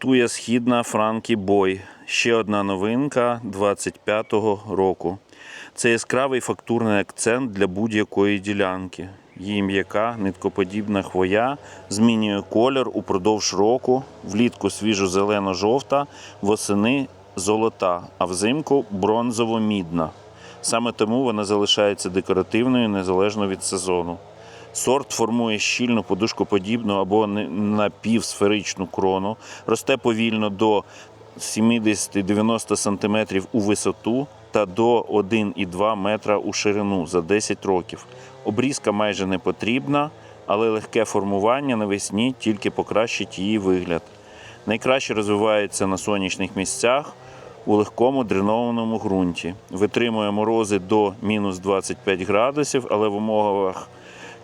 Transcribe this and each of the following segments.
Туя східна Франкі Бой. Ще одна новинка 25-го року. Це яскравий фактурний акцент для будь-якої ділянки. Її м'яка, ниткоподібна хвоя змінює колір упродовж року, влітку свіжо-зелено-жовта, восени золота, а взимку бронзово-мідна. Саме тому вона залишається декоративною незалежно від сезону. Сорт формує щільну подушкоподібну або напівсферичну крону, росте повільно до 70-90 см у висоту та до 1,2 метра у ширину за 10 років. Обрізка майже не потрібна, але легке формування навесні тільки покращить її вигляд. Найкраще розвивається на сонячних місцях у легкому дренованому ґрунті. Витримує морози до мінус 25 градусів, але в умовах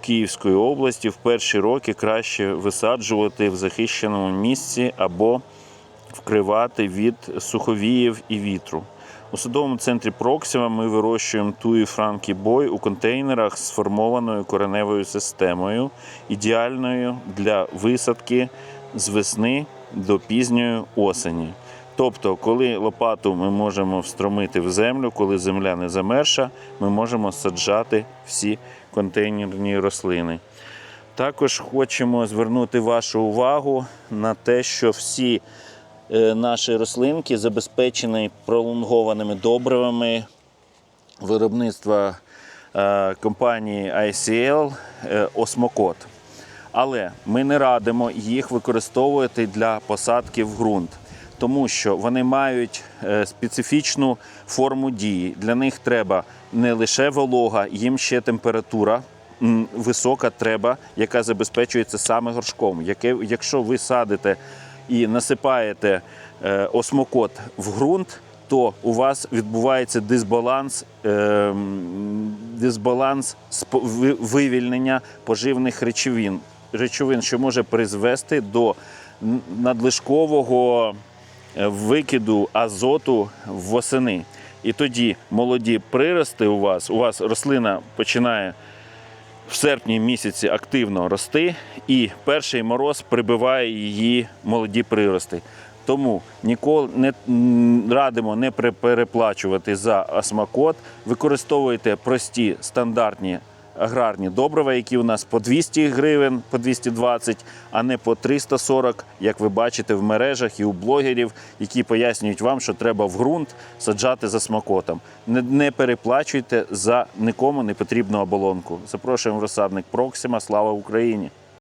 Київської області в перші роки краще висаджувати в захищеному місці або вкривати від суховіїв і вітру. У садовому центрі Проксима ми вирощуємо туї Франкі Бой у контейнерах з сформованою кореневою системою, ідеальною для висадки з весни до пізньої осені. Тобто, коли лопату ми можемо встромити в землю, коли земля не замерша, ми можемо саджати всі контейнерні рослини. Також хочемо звернути вашу увагу на те, що всі е, наші рослинки забезпечені пролонгованими добривами виробництва е, компанії ICL е, Осмокот. Але ми не радимо їх використовувати для посадки в ґрунт, тому що вони мають е, специфічну форму дії. Для них треба не лише волога, їм ще температура висока треба, яка забезпечується саме горшком. Яке, якщо ви садите і насипаєте е, осмокот в ґрунт, то у вас відбувається дисбаланс, е, дисбаланс вивільнення поживних речовин, речовин, що може призвести до надлишкового викиду азоту восени. І тоді молоді прирости у вас, у вас рослина починає в серпні місяці активно рости, і перший мороз прибиває її молоді прирости. Тому ніколи не радимо не переплачувати за осмакот. Використовуйте прості стандартні аграрні добрива, які у нас по 200 гривень, по 220, а не по 340, як ви бачите в мережах і у блогерів, які пояснюють вам, що треба в ґрунт саджати за смакотом. Не, переплачуйте за нікому не потрібну оболонку. Запрошуємо в розсадник Проксима. Слава Україні!